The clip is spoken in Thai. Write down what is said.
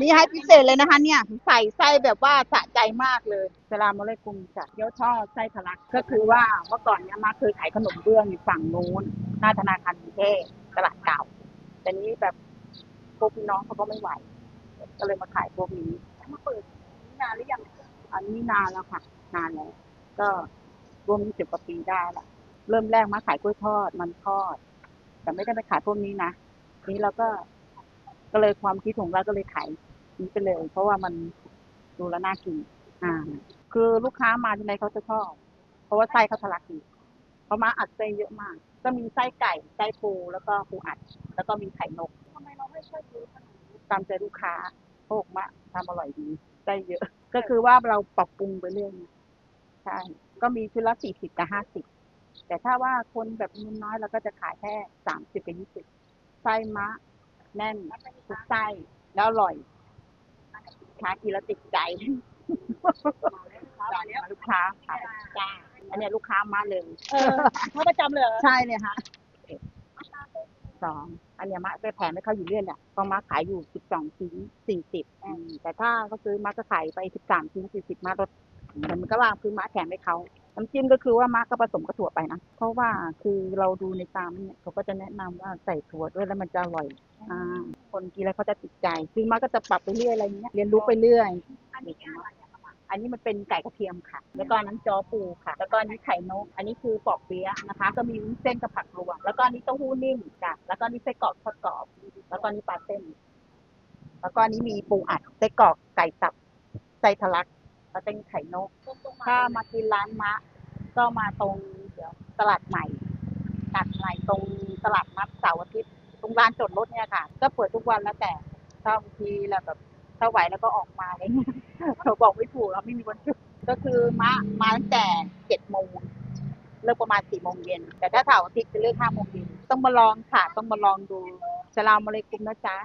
นี่ให้พิเศษเลยนะคะเนี่ยใส่ไส้แบบว่าสะใจมากเลยสลามอะลัยกุมจ้ะเกี๊ยวทอไส้ทะลักก็คือว่าเมื่อก่อนเนี่ยมาเคยขายขนมเบื้องอยู่ฝั่งนู้นหน้าธนาคารกรุงเทพตลาดเก่า แต่นี้แบบพวกพี่น้องเขาก็ไม่ไหว ก็เลยมาขายพวกนี้มาเปิดนานหรือยังอันนี้นานแล้วค่ะ นานแล้วก็รวมสิบกว่าปีได้ละเริ่มแรกมาขายกล้วยทอดมันทอด แต่ไม่ได้ไปขายพวกนี้นะนี้เราก็ก็เลยความคิดของเราก็เลยขาย นี้ไปเลย เพราะว่ามันดูแล้วน่ากิน อ่า คือลูกค้ามาที่ไหนเขาจะชอบ เพราะว่าไส้เขาทะลักดีเขามาอัดไส้เยอะมาก ก็มีไส้ไก่ไส้ปูแล้วก็ปูอัด แล้วก็มีไข่นกทำไมเราไม่ช่วยซื้อขนมตามใจลูกค้าโอ้มาทำอร่อยดีไส้เยอะ ก็คือว่าเราปรับปรุงไปเรื่อยใช่ก็มีชุดละสี่สิบกับห้าสิบแต่ถ้าว่าคนแบบมีน้อยเราก็จะขายแค่สามสิบกับยี่สิบไส้มะ แน่นทุกไส้แล้วอร่อย ค้ากินแล้วติดใจมาแล้วลูกค้าค่ะจ้าอันเนี้ยลูกค้ามาเลยเออเขาประจำเลยเหรอใช่เลยค่ะสองอันเนี้ยมะไปแผ่ให้เขาอยู่เรื่อยเนี่ยพอมาขายอยู่สิบสองชิ้นสี่สิบแต่ถ้าเขาซื้อมาก็ขายไปสิบสามชิ้นสี่สิบมาลดแต่มันก็ว่าคือมาแถมให้เขาน้ำจิ้มก็คือว่ามาก็ผสมกับถั่วไปนะ เพราะว่าคือเราดูในตามเนี่ยเขาก็จะแนะนำว่าใส่ถั่วด้วยแล้วมันจะอร่อยอ่า คนกินแล้วเขาจะติดใจคือมาก็จะปรับไปเรื่อยอะไรเงี้ยเรียนรู้ไปเรื่อยอันนี้อะไรอะประมาณอันนี้มันเป็นไก่กระเทียมค่ะ แล้วก็อันนั้นจอปูค่ะ แล้วก็อันนี้ไข่นก อันนี้คือปอกเปี๊ยะนะคะ ก็มีวุ้นเส้นกับผักรวม แล้วก็อันนี้เต้าหู้นิ่มจ้ะแล้วก็อันนี้ไส้กรอกทอดกรอบ แล้วก็อันนี้ปลาเส้น แล้วก็อันนี้มีปูอัดไส้กรอกไก่สับไส้ทะลักแล้วเป็นไข่นกตรงๆถ้ามากินร้านมะ ก็มาตรงเดี๋ยวตลาดใหม่ตลาดใหม่ตรงตลาดนัดเสาร์อาทิตย์ ตรงลานจอดรถเนี่ยค่ะ ก็เปิดทุกวันแล้วแต่ถ้าบางทีแล้วแบบถ้าไหวแล้วก็ออกมาอะไรเงี้ยเราบอกไม่ถูกเราไม่มีวันหยุดก็คือมามาตั้งแต่เจ็ดโมงเลิกประมาณสี่โมงเย็นแต่ถ้าเสาร์อาทิตย์จะเลิกห้าโมงเย็นต้องมาลองค่ะ ต้องมาลองดูสลามอะลัยกุมนะจ๊ะ